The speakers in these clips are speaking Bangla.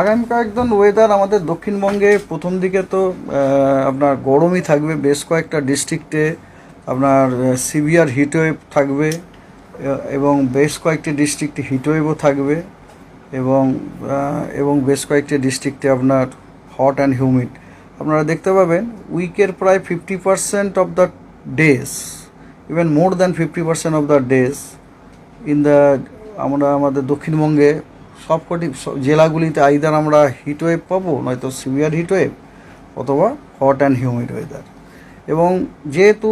আগামী কয়েকদিন ওয়েদার আমাদের দক্ষিণবঙ্গে প্রথম দিকে তো আপনার গরমই থাকবে, বেশ কয়েকটা ডিস্ট্রিক্টে আপনার সিভিয়ার হিটওয়েভ থাকবে এবং বেশ কয়েকটি ডিস্ট্রিক্টে হিটওয়েভও থাকবে, এবং এবং বেশ কয়েকটি ডিস্ট্রিক্টে আপনার হট অ্যান্ড হিউমিড আপনারা দেখতে পাবেন উইকের প্রায় fifty percent of the days even more than fifty percent of the days in the আমরা, আমাদের দক্ষিণবঙ্গে সবকটি জেলাগুলিতে আইদার আমরা হিটওয়েভ পাবো, নয়তো সিভিয়ার হিটওয়েভ অথবা হট অ্যান্ড হিউমিড ওয়েদার এবং যেহেতু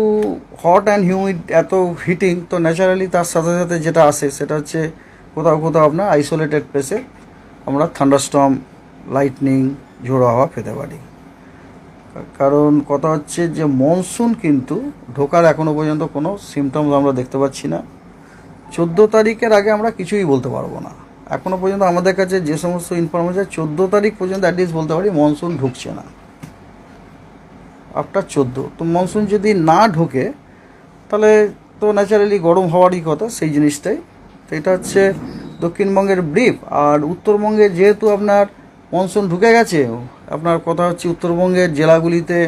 হট অ্যান্ড হিউমিড এত হিটিং তো ন্যাচারালি তার সাথে সাথে যেটা আসে, সেটা হচ্ছে কোথাও কোথাও আপনার আইসোলেটেড প্লেসে আমরা থান্ডারস্টর্ম লাইটনিং ঝোড়ো হাওয়া পেতে পারি। কারণ কথা হচ্ছে যে মনসুন কিন্তু ঢোকার এখনও পর্যন্ত কোনো সিমটমস আমরা দেখতে পাচ্ছি না। চোদ্দ তারিখের আগে আমরা কিছুই বলতে পারব না। এখনও পর্যন্ত আমাদের কাছে যে সমস্ত ইনফরমেশন চোদ্দ তারিখ পর্যন্ত অ্যাটলিস্ট বলতে পারি মনসুন ঢুকছে না। আফটার চোদ্দ। তো মনসুন যদি না ঢোকে, তাহলে তো ন্যাচারালি গরম হওয়ারই কথা সেই জিনিসটাই। তো এটা হচ্ছে দক্ষিণবঙ্গের ব্রিফ আর উত্তরবঙ্গে যেহেতু আপনার মনসুন ঢুকে গেছে, আপনার কথা হচ্ছে উত্তরবঙ্গের জেলাগুলিতে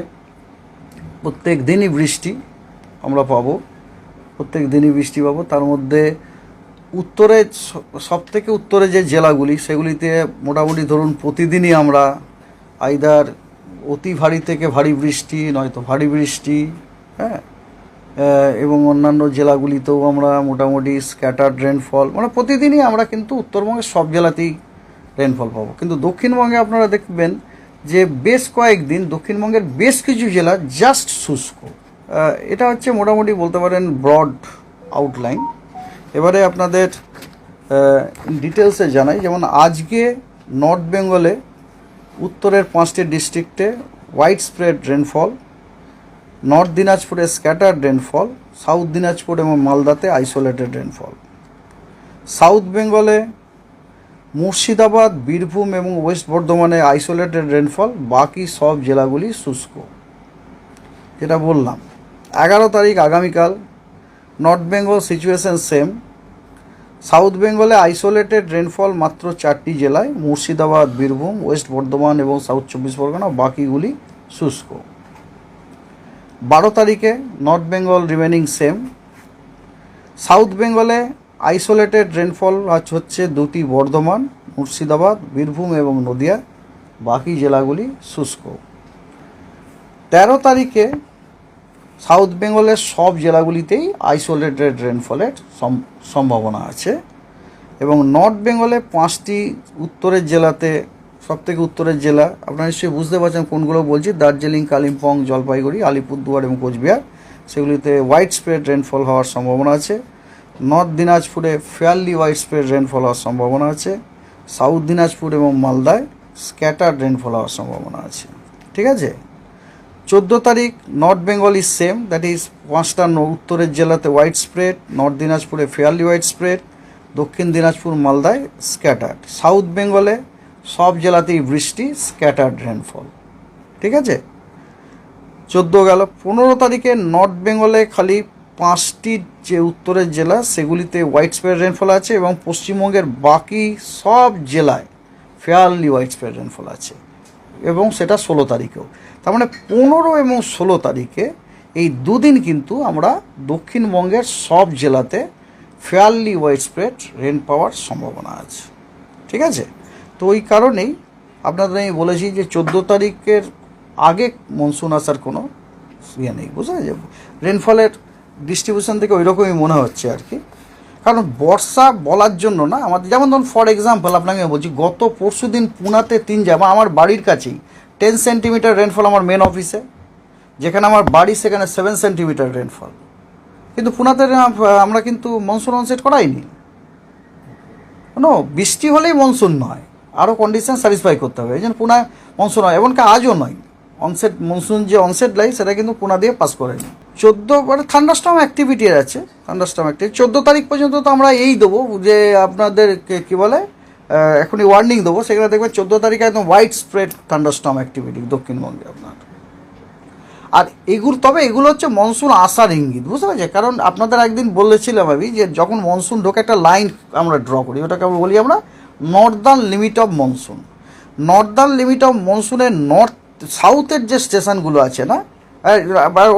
প্রত্যেক দিনই বৃষ্টি আমরা পাবো, প্রত্যেক দিনই বৃষ্টি পাবো। তার মধ্যে উত্তরে সব থেকে উত্তরে যে জেলাগুলি, সেগুলিতে মোটামুটি ধরুন প্রতিদিনই আমরা আইদার অতি ভারী থেকে ভারী বৃষ্টি, নয়তো ভারী বৃষ্টি হ্যাঁ? এবং অন্যান্য জেলাগুলিতেও আমরা মোটামুটি স্ক্যাটার্ড রেনফল মানে প্রতিদিনই আমরা কিন্তু উত্তরবঙ্গের সব জেলাতেই রেনফল পাবো। কিন্তু দক্ষিণবঙ্গে আপনারা দেখবেন যে বেশ কয়েকদিন দক্ষিণবঙ্গের বেশ কিছু জেলা জাস্ট শুষ্ক। এটা হচ্ছে মোটামুটি বলতে পারেন ব্রড আউটলাইন এবারে আপনাদের ডিটেলসে জানাই। যেমন আজকে নর্থ বেঙ্গলে উত্তরের পাঁচটি ডিস্ট্রিক্টে হোয়াইট স্প্রেড রেনফল নর্থ দিনাজপুরে স্ক্যাটার্ড রেনফল সাউথ দিনাজপুর এবং মালদাতে আইসোলেটেড রেনফল সাউথ বেঙ্গলে মুর্শিদাবাদ, বীরভূম এবং ওয়েস্ট বর্ধমানে আইসোলেটেড রেনফল বাকি সব জেলাগুলি শুষ্ক। যেটা বললাম, এগারো তারিখ আগামীকাল north Bengal situation same. South বেঙ্গলে আইসোলেটেড রেনফল মাত্র চারটি জেলায়, মুর্শিদাবাদ, বীরভূম, ওয়েস্ট বর্ধমান এবং সাউথ চব্বিশ পরগনা, বাকিগুলি শুষ্ক। বারো তারিখে north Bengal remaining same. South বেঙ্গলে আইসোলেটেড রেনফল আজ হচ্ছে দুটি বর্ধমান, মুর্শিদাবাদ, বীরভূম এবং নদিয়া, বাকি জেলাগুলি শুষ্ক। তেরো তারিখে সাউথ বেঙ্গলের সব জেলাগুলিতেই আইসোলেটেড রেনফলের সম্ভাবনা আছে এবং নর্থ বেঙ্গলে পাঁচটি উত্তরের জেলাতে সবথেকে উত্তরের জেলা, আপনারা নিশ্চয়ই বুঝতে পারছেন কোনগুলো বলছি, দার্জিলিং, কালিম্পং, জলপাইগুড়ি, আলিপুরদুয়ার এবং কোচবিহার। সেগুলিতে হোয়াইট স্প্রেড রেনফল হওয়ার সম্ভাবনা আছে। নর্থ দিনাজপুরে ফেয়ারলি হোয়াইট স্প্রেড রেনফল হওয়ার সম্ভাবনা আছে। সাউথ দিনাজপুর এবং মালদায় স্ক্যাটার্ড রেনফল হওয়ার সম্ভাবনা আছে। ঠিক আছে? চোদ্দ তারিখ north Bengal is same that is পাঁচটা উত্তরের জেলাতে হোয়াইট স্প্রেড নর্থ দিনাজপুরে ফেয়ারলি হোয়াইট স্প্রেড দক্ষিণ দিনাজপুর মালদায় স্ক্যাটার্ড সাউথ বেঙ্গলে সব জেলাতেই বৃষ্টি স্ক্যাটার্ড রেনফল ঠিক আছে? চোদ্দ গেল। পনেরো তারিখে নর্থ বেঙ্গলে খালি পাঁচটি যে উত্তরের জেলা, সেগুলিতে হোয়াইট স্প্রেড রেনফল আছে এবং পশ্চিমবঙ্গের বাকি সব জেলায় ফেয়ারলি হোয়াইট স্প্রেড রেনফল আছে। এবং সেটা ষোলো তারিখেও। তার মানে পনেরো এবং ষোলো তারিখে এই দুদিন কিন্তু আমরা দক্ষিণবঙ্গের সব জেলাতে ফেয়ারলি হোয়াইট স্প্রেড রেন পাওয়ার সম্ভাবনা আছে। ঠিক আছে? তো ওই কারণেই আপনাদের আমি বলেছি যে চোদ্দ তারিখের আগে মনসুন আসার কোনো ইয়ে নেই বুঝতে পেরেছি রেনফলের ডিস্ট্রিবিউশন থেকে ওই রকমই মনে হচ্ছে আর কি। কারণ বর্ষা বলার জন্য না, আমাদের যেমন ধরুন ফর এক্সাম্পল আপনাকে বলছি, গত পরশু দিন পুনাতে তিন জামা আমার বাড়ির কাছেই টেন সেন্টিমিটার রেনফল আমার মেন অফিসে যেখানে আমার বাড়ি সেখানে সেভেন সেন্টিমিটার রেনফল কিন্তু পুনাতে আমরা কিন্তু মনসুন অনসেট করাইনি। কোনো বৃষ্টি হলেই মনসুন নয় আরও কন্ডিশন স্যাটিসফাই করতে হবে, এই জন্য পুনা মনসুন হয়, এমনকি আজও নয়। অনসেট মনসুন যে অনসেট লাই সেটা কিন্তু পুনা দিয়ে পাস করেনি। চোদ্দ মানে থান্ডারস্টর্ম অ্যাক্টিভিটি আছে থান্ডারস্টর্ম অ্যাক্টিভিটি চোদ্দ তারিখ পর্যন্ত তো আমরা এই দেবো, যে আপনাদের কী বলে এখনই ওয়ার্নিং দেবো, সেখানে দেখবেন চোদ্দ তারিখে একদম হোয়াইট স্প্রেড থান্ডারস্টর্ম অ্যাক্টিভিটি দক্ষিণবঙ্গে আপনার। আর এগুলো, তবে এগুলো হচ্ছে মনসুন আসার ইঙ্গিত, বুঝতে পারছি কারণ আপনাদের একদিন বলেছিলাম আমি যে যখন মনসুন ঢোকে একটা লাইন আমরা ড্র করি, ওটাকে আমরা বলি আমরা northern limit of monsoon northern limit of মনসুনের north সাউথের যে স্টেশনগুলো আছে না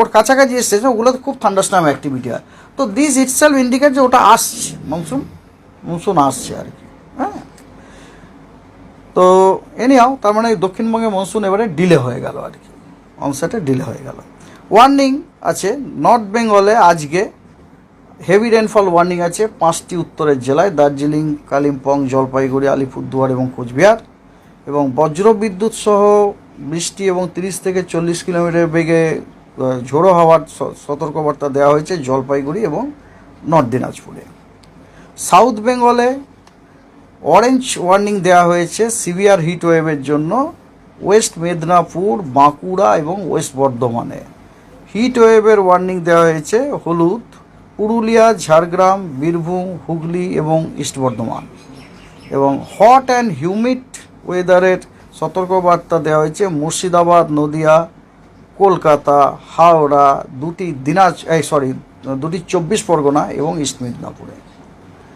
ওর কাছাকাছি যে স্টেশন ওগুলোতে খুব থান্ডারস্টাম অ্যাক্টিভিটি হয়। তো দিস ইটসেলফ ইন্ডিকেট যে ওটা আসছে মনসুন মনসুন আসছে আর কি হ্যাঁ। তো এনিহাও তার মানে দক্ষিণবঙ্গে মনসুন এবারে ডিলে হয়ে গেল আর কি অনসেটে ডিলে হয়ে গেল। ওয়ার্নিং আছে নর্থ বেঙ্গলে আজকে হেভি রেনফল ওয়ার্নিং আছে, পাঁচটি উত্তরের জেলায়, দার্জিলিং, কালিম্পং, জলপাইগুড়ি, আলিপুরদুয়ার এবং কোচবিহার। এবং বজ্র বিদ্যুৎ সহ বৃষ্টি এবং তিরিশ থেকে চল্লিশ কিলোমিটার বেগে ঝোড়ো হওয়ার সতর্কবার্তা দেওয়া হয়েছে জলপাইগুড়ি এবং নর্থ দিনাজপুরে। সাউথ বেঙ্গলে অরেঞ্জ ওয়ার্নিং দেওয়া হয়েছে সিভিয়ার হিট ওয়েভের জন্য ওয়েস্ট মেদিনীপুর, বাঁকুড়া এবং ওয়েস্ট বর্ধমানে। হিট ওয়েভের ওয়ার্নিং দেওয়া হয়েছে হলুদ, পুরুলিয়া, ঝাড়গ্রাম, বীরভূম, হুগলি এবং ইস্ট বর্ধমান। এবং হট অ্যান্ড হিউমিড ওয়েদারের সতর্কবার্তা দেওয়া হয়েছে। মুর্শিদাবাদ, নদিয়া, কলকাতা, হাওড়া, দুটি দিনাজ এই সরি দুটি চব্বিশ পরগনা এবং ইস্ট মেদিনীপুরে।